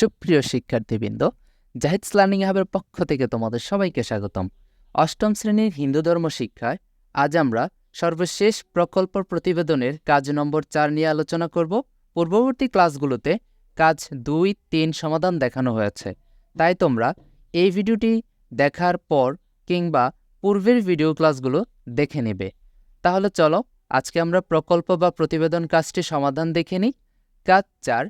সুপ্রিয় শিক্ষার্থীবৃন্দ, জাহিদ লার্নিং হাবের পক্ষ থেকে তোমাদের সবাইকে স্বাগতম। অষ্টম শ্রেণির হিন্দু ধর্ম শিক্ষায় আজ আমরা সর্বশেষ প্রকল্প প্রতিবেদনের কাজ নম্বর চার নিয়ে আলোচনা করব। পূর্ববর্তী ক্লাসগুলোতে কাজ দুই, তিন সমাধান দেখানো হয়েছে। তাই তোমরা এই ভিডিওটি দেখার পর কিংবা পূর্বের ভিডিও ক্লাসগুলো দেখে নেবে। তাহলে চলো আজকে আমরা প্রকল্প বা প্রতিবেদন কাজটি সমাধান দেখে নিই। কাজ চার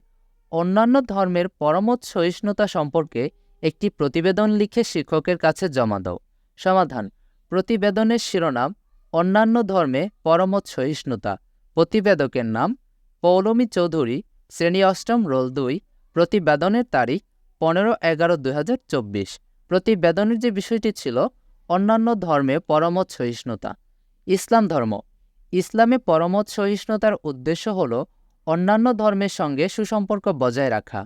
অন্যান্য ধর্মের পরমত সহিষ্ণুতা সম্পর্কে একটি প্রতিবেদন লিখে শিক্ষকের কাছে জমা দাও। সমাধান, প্রতিবেদনের শিরোনাম, অন্যান্য ধর্মে পরমত সহিষ্ণুতা প্রতিবেদকের নাম, পৌলমী চৌধুরী, শ্রেণি অষ্টম রোল দুই, প্রতিবেদনের তারিখ, পনেরো এগারো দুই প্রতিবেদনের যে বিষয়টি ছিল, অন্যান্য ধর্মে পরমত সহিষ্ণুতা ইসলাম ধর্ম, ইসলামে পরমত সহিষ্ণুতার উদ্দেশ্য হল অন্যান্য ধর্মের সঙ্গে সুসম্পর্ক বজায় রাখা।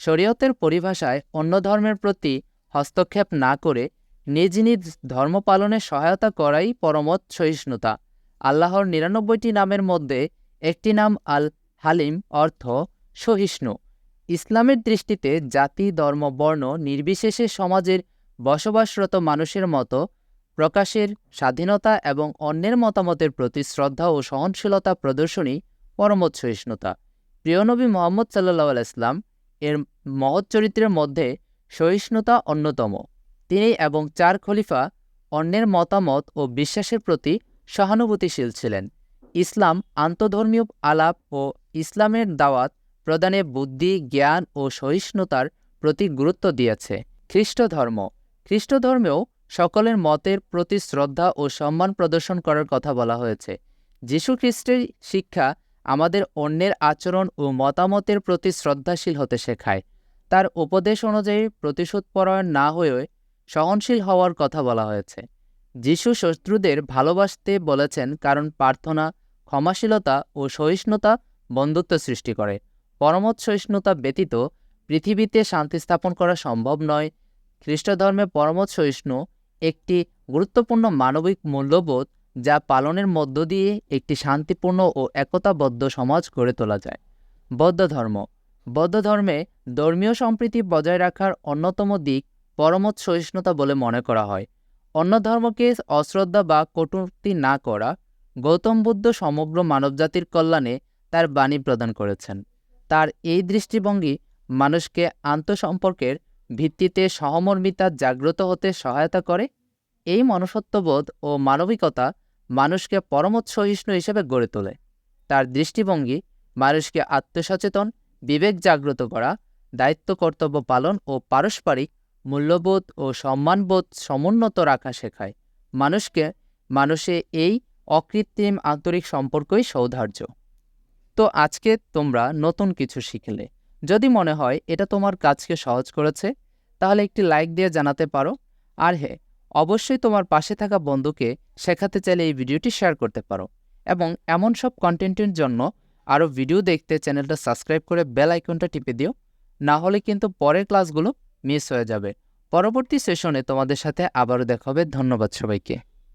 শরীয়তের পরিভাষায় অন্য ধর্মের প্রতি হস্তক্ষেপ না করে নিজ নিজ ধর্ম পালনে সহায়তা করাই পরমত সহিষ্ণুতা। আল্লাহর নিরানব্বইটি নামের মধ্যে একটি নাম আল হালিম অর্থ সহিষ্ণু। ইসলামের দৃষ্টিতে জাতি, ধর্ম, বর্ণ নির্বিশেষে সমাজের বসবাসরত মানুষের মতো প্রকাশের স্বাধীনতা এবং অন্যের মতামতের প্রতি শ্রদ্ধা ও সহনশীলতা প্রদর্শনী পরমত সহিষ্ণুতা প্রিয়নবী মোহাম্মদ সাল্লাহ ইসলাম এর মহৎ চরিত্রের মধ্যে সহিষ্ণুতা অন্যতম। তিনি এবং চার খলিফা অন্যের মতামত ও বিশ্বাসের প্রতি সহানুভূতিশীল ছিলেন। ইসলাম আন্তধর্মীয় আলাপ ও ইসলামের দাওয়াত প্রদানে বুদ্ধি, জ্ঞান ও সহিষ্ণুতার প্রতি গুরুত্ব দিয়েছে। খ্রিস্ট ধর্ম। খ্রিস্ট ধর্মেও সকলের মতের প্রতি শ্রদ্ধা ও সম্মান প্রদর্শন করার কথা বলা হয়েছে। যীশু খ্রিস্টের শিক্ষা আমাদের অন্যের আচরণ ও মতামতের প্রতি শ্রদ্ধাশীল হতে শেখায়। তার উপদেশ অনুযায়ী প্রতিশোধপরায়ণ না হয়ে সহনশীল হওয়ার কথা বলা হয়েছে। যিশু শত্রুদের ভালোবাসতে বলেছেন কারণ প্রার্থনা, ক্ষমাশীলতা ও সহিষ্ণুতা বন্ধুত্ব সৃষ্টি করে। পরমত সহিষ্ণুতা ব্যতীত পৃথিবীতে শান্তি স্থাপন করা সম্ভব নয়। খ্রিস্টধর্মে পরমত সহিষ্ণু একটি গুরুত্বপূর্ণ মানবিক মূল্যবোধ যা পালনের মধ্য দিয়ে একটি শান্তিপূর্ণ ও একতাবদ্ধ সমাজ গড়ে তোলা যায়। বৌদ্ধ ধর্ম। বৌদ্ধ ধর্মে ধর্মীয় সম্প্রীতি বজায় রাখার অন্যতম দিক পরমত সহিষ্ণুতা বলে মনে করা হয়। অন্য ধর্মকে অশ্রদ্ধা বা কটূক্তি না করা গৌতম বুদ্ধ সমগ্র মানবজাতির কল্যাণে তার বাণী প্রদান করেছেন। তার এই দৃষ্টিভঙ্গি মানুষকে আন্তঃসম্পর্কের ভিত্তিতে সহমর্মিতা জাগ্রত হতে সহায়তা করে। এই মনুষ্যত্ববোধ ও মানবিকতা মানুষকে পরমত সহিষ্ণু হিসেবে গড়ে তোলে। তার দৃষ্টিভঙ্গি, মানুষকে আত্মসচেতন, বিবেক জাগ্রত করা, দায়িত্ব কর্তব্য পালন ও পারস্পরিক মূল্যবোধ ও সম্মানবোধ সমুন্নত রাখা শেখায়। মানুষকে, মানুষে এই অকৃত্রিম আন্তরিক সম্পর্কই সৌধার্য। তো আজকে তোমরা নতুন কিছু শিখলে। যদি মনে হয় এটা তোমার কাজকে সহজ করেছে, তাহলে একটি লাইক দিয়ে জানাতে পারো। আর হ্যাঁ অবশ্যই তোমার পাশে থাকা বন্ধুকে শেখাতে চাইলে এই ভিডিওটি শেয়ার করতে পারো এবং এমন সব কন্টেন্টের জন্য আরও ভিডিও দেখতে চ্যানেলটা সাবস্ক্রাইব করে বেল আইকনটা টিপে দিও, না হলে কিন্তু পরের ক্লাসগুলো মিস হয়ে যাবে। পরবর্তী সেশনে তোমাদের সাথে আবারও দেখা হবে। ধন্যবাদ সবাইকে।